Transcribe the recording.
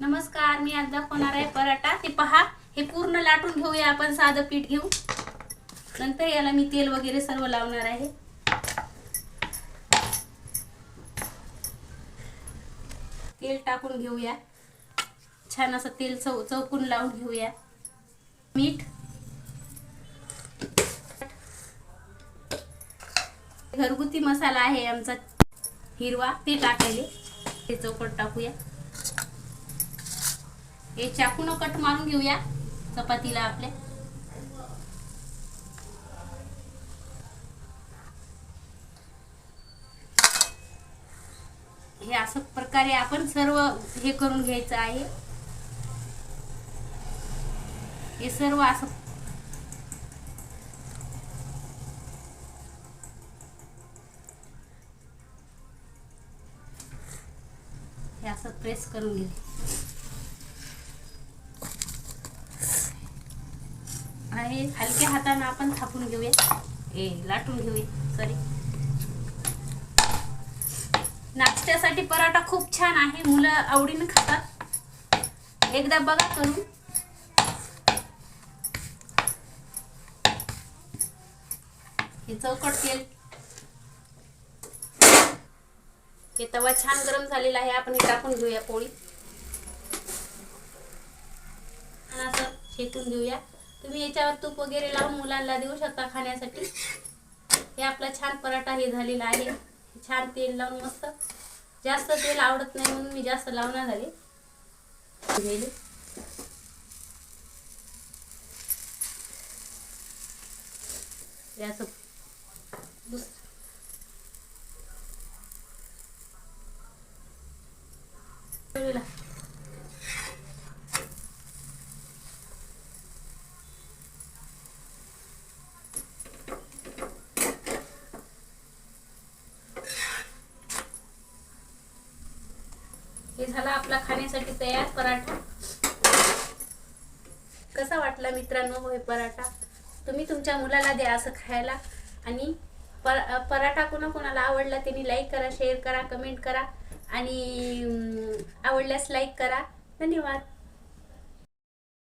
नमस्कार मी आज दाखवणार आहे पराठा. ते पहा हे पूर्ण लाटून घेऊया आपण साधं पीठ घेऊ नंतर याला मी तेल वगैरे सर्व लावणार आहे. तेल टाकून घेऊया. छान असं तेल चौ चौकून लावून घेऊया. मीठ. घरगुती मसाला आहे आमचा हिरवा. ते टाकायले. ते चौकट टाकूया. हे चाकून कट मारून घेऊया. चपातीला आपल्या हे असं प्रकारे आपण सर्व हे करून घ्यायचं आहे. हे सर्व असं हे असं प्रेस करून घे. हे हलक्या हाताने आपण थापून घेऊया. ए लाटून घेऊया. सॉरी नाश्त्यासाठी पराठा खूप छान आहे. मुलं आवडीनं खातात. एकदा बघा करून. हे चौकट तेल. हे तवा छान गरम झालेला आहे. आपण हे टाकून घेऊया पोळी. असं शेकून घेऊया. तुम्ही याच्यावर तूप वगैरे लावून मुलांना देऊ शकता खाण्यासाठी. हे आपला छान पराठा हे झालेला आहे. छान तेल लावून मस्त. जास्त तेल आवडत नाही म्हणून मी जास्त लावणार झाले याचं दुसरं हे झाला आपला खाण्यासाठी तयार पराठा. कसा वाटला मित्रांनो हो हे पराठा? तुम्ही तुमच्या मुलाला द्या असं खायला. आणि पर पराठा कोणाकोणाला आवडला त्यांनी लाईक करा शेअर करा कमेंट करा. आणि आवडल्यास लाईक करा. धन्यवाद.